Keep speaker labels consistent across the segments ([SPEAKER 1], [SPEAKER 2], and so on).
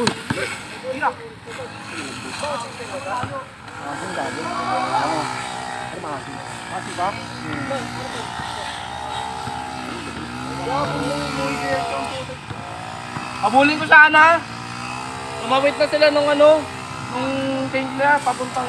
[SPEAKER 1] Asin gago. Oo. Ano maasin? Maasin ba?
[SPEAKER 2] Habulin ko sana. Tumawit na sila nung ano, nung change na, papuntang...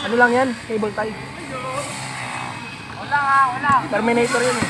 [SPEAKER 2] Ano lang yan? Cable tie. Wala nga, wala. Terminator yun eh.